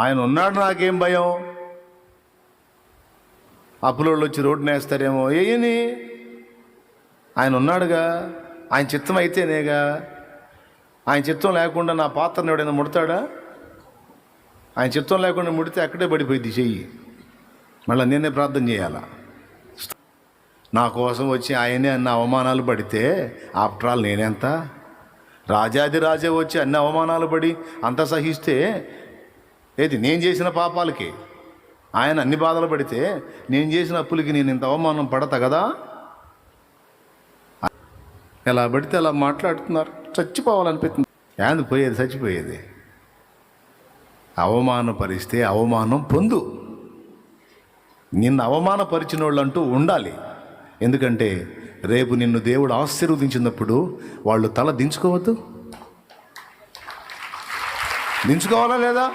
ఆయన ఉన్నాడు నాకేం భయం? అప్పులోళ్ళు వచ్చి రోడ్డున వేస్తారేమో ఏయని? ఆయన ఉన్నాడుగా? ఆయన చిత్తం అయితేనేగా? ఆయన చిత్తం లేకుండా నా పాత్రను ఎవడైనా ముడతాడా? ఆయన చిత్తం లేకుండా ముడితే అక్కడే పడిపోయింది చెయ్యి. మళ్ళీ నేనే ప్రార్థన చేయాలా? నా కోసం వచ్చి ఆయనే అన్న అవమానాలు పడితే ఆఫ్టర్ ఆల్ నేనెంత? రాజాది రాజే వచ్చి అన్ని అవమానాలు పడి అంత సహిస్తే ఏది నేను చేసిన పాపాలకి? ఆయన అన్ని బాధలు పడితే నేను చేసిన అప్పులకి నేను ఇంత అవమానం పడతా కదా? ఎలా పడితే అలా మాట్లాడుతున్నారు. చచ్చిపోవాలనిపిస్తుంది. ఏంది పోయేది చచ్చిపోయేది? అవమానపరిస్తే అవమానం పొందు. నిన్ను అవమానపరిచిన వాళ్ళు అంటూ ఉండాలి. ఎందుకంటే రేపు నిన్ను దేవుడు ఆశీర్వదించినప్పుడు వాళ్ళు తల దించుకోవద్దు. దించుకోవాలా లేదా?